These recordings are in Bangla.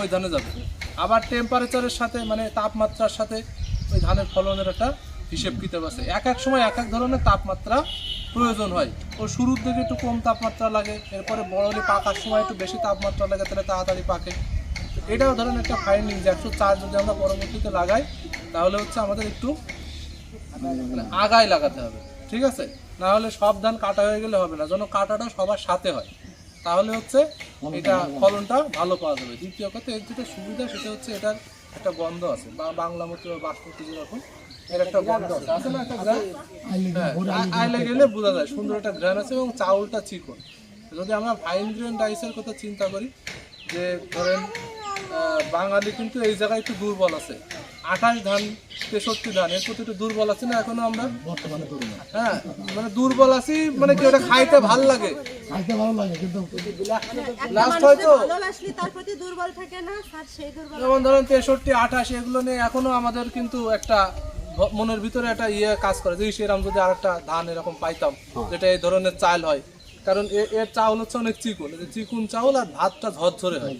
ওই ধানে যাবে। আবার টেম্পারেচারের সাথে মানে তাপমাত্রার সাথে ওই ধানের ফলনের একটা হিসেব কিতাব আছে। এক এক সময় এক এক ধরনের তাপমাত্রা প্রয়োজন হয়। ও শুরুর দিকে একটু কম তাপমাত্রা লাগে, এরপরে বড় হলে পাকার সময় একটু বেশি তাপমাত্রা লাগে, তাহলে তাড়াতাড়ি পাকে। এটাও ধরেন একটা ফাইন্ডিং যে একশো চার যদি আমরা পরবর্তীতে লাগাই, তাহলে হচ্ছে আমাদের একটু আগায় লাগাতে হবে। ঠিক আছে? না হলে সব ধান কাটা হয়ে গেলে হবে না। যেন কাটাটা সবার সাথে হয়। তাহলে হচ্ছে এটা ফলনটা ভালো পাওয়া যাবে। দ্বিতীয় কথা এর যেটা সুবিধা সেটা হচ্ছে এটার একটা গন্ধ আছে বা বাংলা মতো বা বাসমতি যেরকম এর একটা গন্ধ আছে। আছে না একটা গ্রান হ্যাঁ আইলে গেলে বোঝা যায় সুন্দর একটা গ্রান আছে এবং চাউলটা চিকন। যদি আমরা ফাইন গ্রেন রাইসের কথা চিন্তা করি যে ধরেন আহ, বাঙালি কিন্তু এই জায়গায় একটু দুর্বল আছে। আঠাশ ধান তেষট্টি ধান এর প্রতি একটু দুর্বল আছে না এখনও আমরা? বর্তমানে করি না হ্যাঁ মানে দুর্বল আছি মানে কি ওটা খাইতে ভালো লাগে? খাইতে ভালো লাগে কিন্তু লাস্ট হয়তো ভালোবাসলে তার প্রতি দুর্বল থাকে না আর সেই দুর্বল যেমন ধরেন তেষট্টি আঠাশ এগুলো নিয়ে এখনও আমাদের কিন্তু একটা মনের ভিতরে একটা ইয়ে কাজ করে। যে সেরকম যদি আরেকটা ধান এরকম পাইতাম যেটা এই ধরনের চাল হয়। কারণ এ- এর চাউল হচ্ছে অনেক চিকুন। চিকুন চাউল আর ভাতটা ঝরঝরে হয়।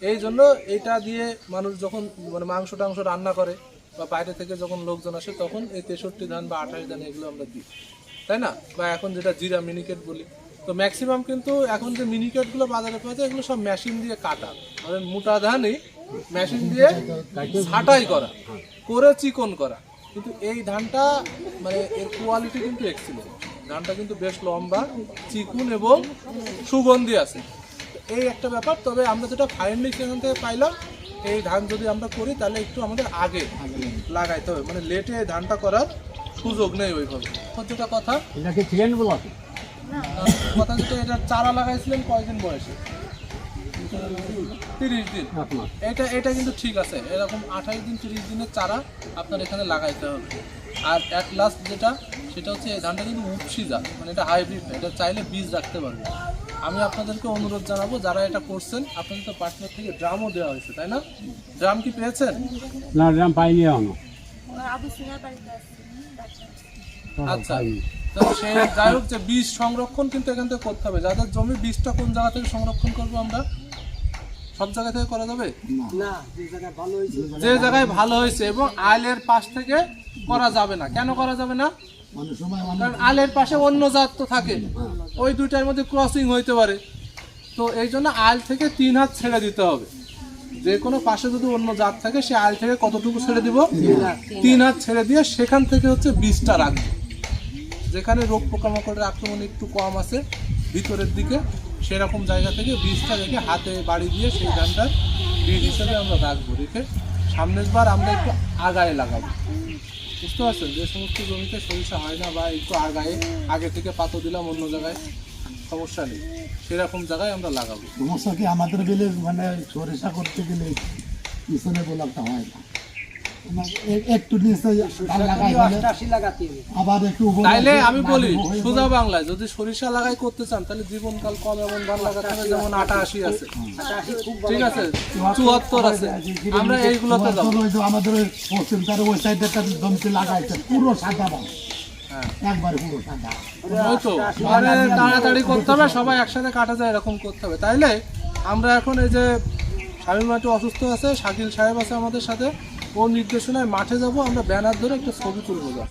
এই জন্য এটা দিয়ে মানুষ যখন মানে মাংস টাংস রান্না করে বা বাইরে থেকে যখন লোকজন আসে, তখন এই তেষট্টি ধান বা আঠাশ ধান এগুলো আমরা দিই। তাই না? বা এখন যেটা জিরা মিনিকেট বলি। তো ম্যাক্সিমাম কিন্তু এখন যে মিনিকেটগুলো বাজারে পাওয়া যায়, এগুলো সব মেশিন দিয়ে কাটা। ধরেন মোটা ধানই মেশিন দিয়ে ছাটাই করা, করে চিকন করা। কিন্তু এই ধানটা মানে এর কোয়ালিটি কিন্তু এক্সিলেন্ট ধানটা কিন্তু বেশ লম্বা, চিকুন এবং সুগন্ধি আছে। এই একটা ব্যাপার, তবে আমরা যেটা ফাইনালি সেখান থেকে পাইলাম এই ধান যদি আমরা করি তাহলে একটু আমাদের আগে লাগাইতে হবে। মানে লেটে ধানটা করার সুযোগ নেই ওইভাবে। যেটা কথা? এটাকে ট্রেন বলাতে কথা যেটা এটা চারা লাগাইছিলেন কয়দিন বয়সে? তিরিশ দিন। এটা এটা কিন্তু ঠিক আছে। এরকম আঠাশ দিন তিরিশ দিনের চারা আপনার এখানে লাগাইতে হবে। আর এক লাস্ট যেটা সেটা হচ্ছে এই ধানটা কিন্তু উপসি জাত। মানে এটা হাইব্রিড এটা চাইলে বীজ রাখতে পারবে আমি আপনাদেরকে অনুরোধ জানাব যারা এটা করছেন আপনাদের তো পার্টনার থেকে ড্রামও দেওয়া হয়েছে তাই না? ড্রাম কি পেয়েছেন? না ড্রাম পাইনি এখনও। আচ্ছা তো সে যাই হোক যে বীজ সংরক্ষণ কিন্তু এখান থেকে করতে হবে। যাদের জমি বীজটা কোন জায়গা থেকে সংরক্ষণ করব আমরা? সব জায়গা থেকে করা যাবে? যে জায়গায় ভালো হয়েছে এবং পাশ থেকে করা যাবে না। কেন করা যাবে না? কারণ আলের পাশে অন্য জাত তো থাকে। ওই দুইটার মধ্যে ক্রসিং হইতে পারে। তো এই জন্য আল থেকে তিন হাত ছেড়ে দিতে হবে। যে কোনো পাশে যদি অন্য জাত থাকে, সে আল থেকে কতটুকু ছেড়ে দিব? তিন হাত ছেড়ে দিয়ে সেখান থেকে হচ্ছে বীজটা রাখবে। যেখানে রোগ পোকামাকড়ের আক্রমণ একটু কম আছে, ভিতরের দিকে সেরকম জায়গা থেকে বীজটা রেখে হাতে বাড়ি দিয়ে সেই ধানটা বীজ হিসেবে আমরা রাখব। রেখে সামনের বার আমরা একটু আগায় লাগাবো। বুঝতে পারছেন যে সমস্ত জমিতে সরিষা হয় না বা একটু আগায়, আগে থেকে পাতো দিলাম অন্য জায়গায়, সমস্যা নেই। সেরকম জায়গায় আমরা লাগাবো। সমস্যা কি আমাদের গেলে মানে সরিষা করতে গেলে পিছনে গোলাপটা হয় না। একটু নিচে ধান লাগাই দিলে আবার একটু তাইলে আমি বলি সোজা বাংলায় যদি সরিষা লাগাই করতে চান তাহলে জীবনকাল কম এমন ধান লাগাতে হবে যেমন আটা আশি আছে। ঠিক আছে? চুয়াত্তর আছে। আমরা এইগুলোতে যাব। আমাদের পশ্চিম তার ওই সাইডে জমিতে লাগাইছে পুরো সাদা মানে তাড়াতাড়ি করতে হবে সবাই একসাথে কাটা যায় এরকম করতে হবে। তাইলে আমরা এখন এই যে শামীম মাটি অসুস্থ আছে শাকিল সাহেব আছে আমাদের সাথে। ওর নির্দেশনায় মাঠে যাব আমরা ব্যানার ধরে একটা ছবি তুলবো।